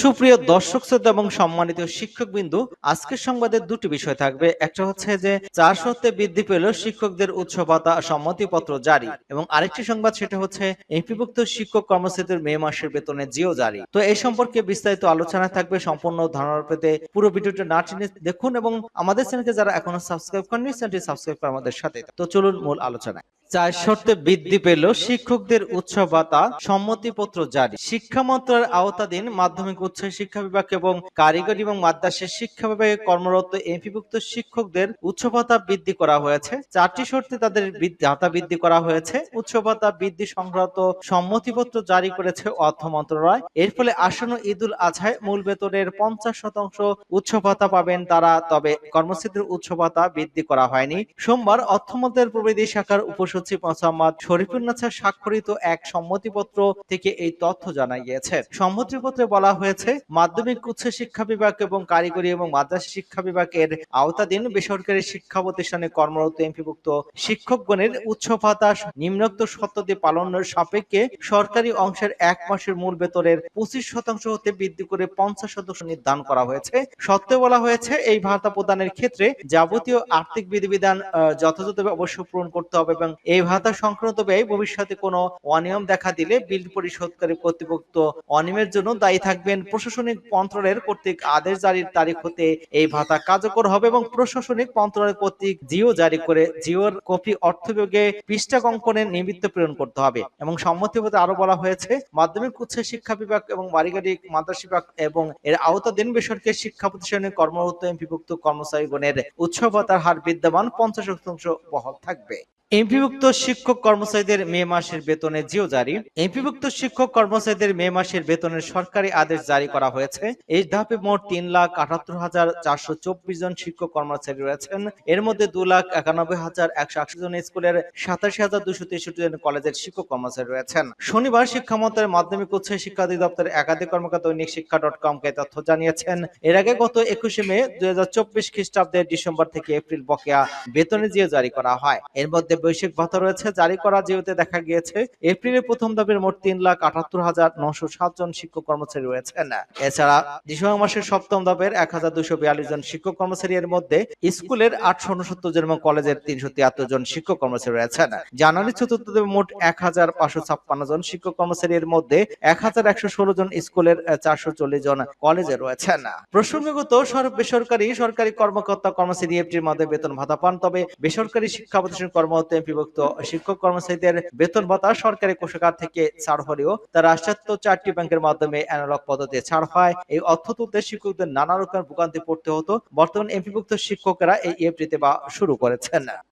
সুপ্রিয় দর্শক শ্রোতা এবং সম্মানিত শিক্ষক বিন্দু আজকের সংবাদে দুটি বিষয় থাকবে। একটা হচ্ছে যে, চার সত্ত্বে বৃদ্ধি পেল শিক্ষকদের উৎস ভাতা সম্মতিপত্র জারি এবং আরেকটি সংবাদ সেটা হচ্ছে, এমপিভুক্ত শিক্ষক কর্মচারীদের মে মাসের বেতনে জিও জারি। তো এই সম্পর্কে বিস্তারিত আলোচনা থাকবে, সম্পূর্ণ ধারণা পেতে পুরো ভিডিওটা না টেনে দেখুন এবং আমাদের চ্যানেলকে যারা এখনও সাবস্ক্রাইব করেনি চ্যানেলটি সাবস্ক্রাইব করে আমাদের সাথে তো চলুন মূল আলোচনায়। চার শর্তে বৃদ্ধি পেল শিক্ষকদের উৎস ভাতা সম্মতিপত্র জারি। শিক্ষা মন্ত্রণালয়ের আওতাধীন মাধ্যমিক উচ্চ শিক্ষা বিভাগ এবং কারিগরি এবং মাদ্রাসা শিক্ষা বিভাগে কর্মরত এমপিভুক্ত শিক্ষকদের উচ্চ ভাতা বৃদ্ধি করা হয়েছে। চারটি শর্তে তাদের ভাতা বৃদ্ধি করা হয়েছে। উচ্চ ভাতা বৃদ্ধি সংক্রান্ত সম্মতিপত্র জারি করেছে অর্থ মন্ত্রণালয়। এর ফলে আসন্ন ঈদুল আজহায় মূল বেতনের পঞ্চাশ শতাংশ উচ্চ ভাতা পাবেন তারা তবে কর্মসূচির উচ্চ ভাতা বৃদ্ধি করা হয়নি। সোমবার অর্থমন্ত্রের প্রবৃদ্ধি শাখার উপসচিব মোহাম্মদ শরীফুল নাছার স্বাক্ষরিত এক সম্মতিপত্র থেকে এই তথ্য জানা গিয়েছে। সম্মতিপত্রে বলা হয়েছে, মাধ্যমিক উচ্চ শিক্ষা বিভাগ এবং কারিগরি এবং মাদ্রাসা শিক্ষা বিভাগের আওতাধীন বেসরকারি শিক্ষা প্রতিষ্ঠানে কর্মরত এমপিভুক্ত শিক্ষকগণের উচ্চ ভাতা নিম্নোক্ত শর্তাদি পালনের সাপেক্ষে সরকারি অংশের এক মাসের মূল বেতনের পঁচিশ শতাংশ হতে বৃদ্ধি করে পঞ্চাশ শতাংশ নির্ধারণ করা হয়েছে। সত্ত্বে বলা হয়েছে, এই ভাতা প্রদানের ক্ষেত্রে যাবতীয় আর্থিক বিধিবিধান যথাযথভাবে অবশ্য পূরণ করতে হবে এবং এই ভাতা সংক্রান্ত ব্যয় ভবিষ্যতে কোনো অনিয়ম দেখা দিলে বিল পরিশোধকারী কর্তৃপক্ষ অনিয়মের জন্য দায়ী থাকবেন। প্রশাসনিক মন্ত্রণালয়ের কর্তৃক আদেশ জারির তারিখ হতে এই ভাতা কার্যকর হবে এবং প্রশাসনিক মন্ত্রণালয় কর্তৃক জিও জারি করে জিওর কপি অর্থ বিভাগে পৃষ্ঠা অঙ্কনে নিমিত্ত প্রেরণ করতে হবে এবং সম্মতিপত্রে আরও বলা হয়েছে, মাধ্যমিক উচ্চ শিক্ষা বিভাগ এবং বাড়িগাড়ি মাদ্রাসা বিভাগ এবং এর আওতাধীন বেসরকারি শিক্ষা প্রতিষ্ঠানে কর্মরত এমপিভুক্ত কর্মচারীগণের উৎস ভাতার হার বিদ্যমান পঞ্চাশ শতাংশ বহাল থাকবে। এমপিভুক্ত শিক্ষক কর্মচারীদের মে মাসের বেতনে জিও জারি। এমপিভুক্ত শিক্ষক কর্মচারীদের মে মাসের বেতনের সরকারি আদেশ জারি করা হয়েছে। এই ধাপে মোট তিন লাখ আটাত্তর হাজার চারশো চব্বিশ জন শিক্ষক কর্মচারী রয়েছেন। এর মধ্যে দু লাখ একানব্বই হাজার একশো আশি জন স্কুলের সাতাশি হাজার দুশো তেষট্টি জন কলেজের শিক্ষক কর্মচারী রয়েছেন। শনিবার শিক্ষা মন্ত্রণালয়ের মাধ্যমিক উচ্চ শিক্ষা অধিদপ্তরের একাধিক কর্মকর্তা দৈনিক শিক্ষা ডট কম কে তথ্য জানিয়েছেন। এর আগে গত একুশে মে দুই হাজার চব্বিশ খ্রিস্টাব্দের ডিসেম্বর থেকে এপ্রিল বকেয়া বেতনে জিও জারি করা হয়। এর মধ্যে বৈশ্বিক ভাতা রয়েছে, জারি করা জিওতে দেখা গিয়েছে এপ্রিলের প্রথম ধাপের মোট তিন লাখ আটাত্তর হাজার নশো সাত জন শিক্ষক কর্মচারী রয়েছেন। এছাড়া, ডিসেম্বর মাসের সপ্তম ধাপের এক হাজার দুশো বিয়াল্লিশ জন শিক্ষক কর্মচারী এর মধ্যে স্কুলের আটশো উনসত্তর জন এবং কলেজের তিনশো তিয়াত্তর জন শিক্ষক কর্মচারী রয়েছেন। জানুয়ারি চতুর্থ ধাপে মোট এক হাজার পাঁচশো ছাপ্পান্ন জন শিক্ষক কর্মচারী এর মধ্যে এক হাজার একশো ষোলো জন স্কুলের চারশো চল্লিশ জন কলেজে রয়েছেন। প্রসঙ্গগত, সর- বেসরকারি সরকারি কর্মকর্তা কর্মচারী এফটির মধ্যে বেতন ভাতা পান, তবে বেসরকারি শিক্ষা প্রতিষ্ঠান কর্মরত এমপিভুক্ত শিক্ষক কর্মচারীদের বেতন ভাতা সরকারি কোষাগার থেকে ছাড় হলেও তা রাষ্ট্রায়ত্ত চারটি ব্যাংকের মাধ্যমে অ্যানালগ পদ্ধতিতে ছাড় হয়। এই অর্থ তুলতে শিক্ষকদের নানা রকম ভোগান্তি পড়তে হতো। বর্তমান এমপিভুক্ত শিক্ষকেরা এই এফটিতে বা শুরু করেছেন।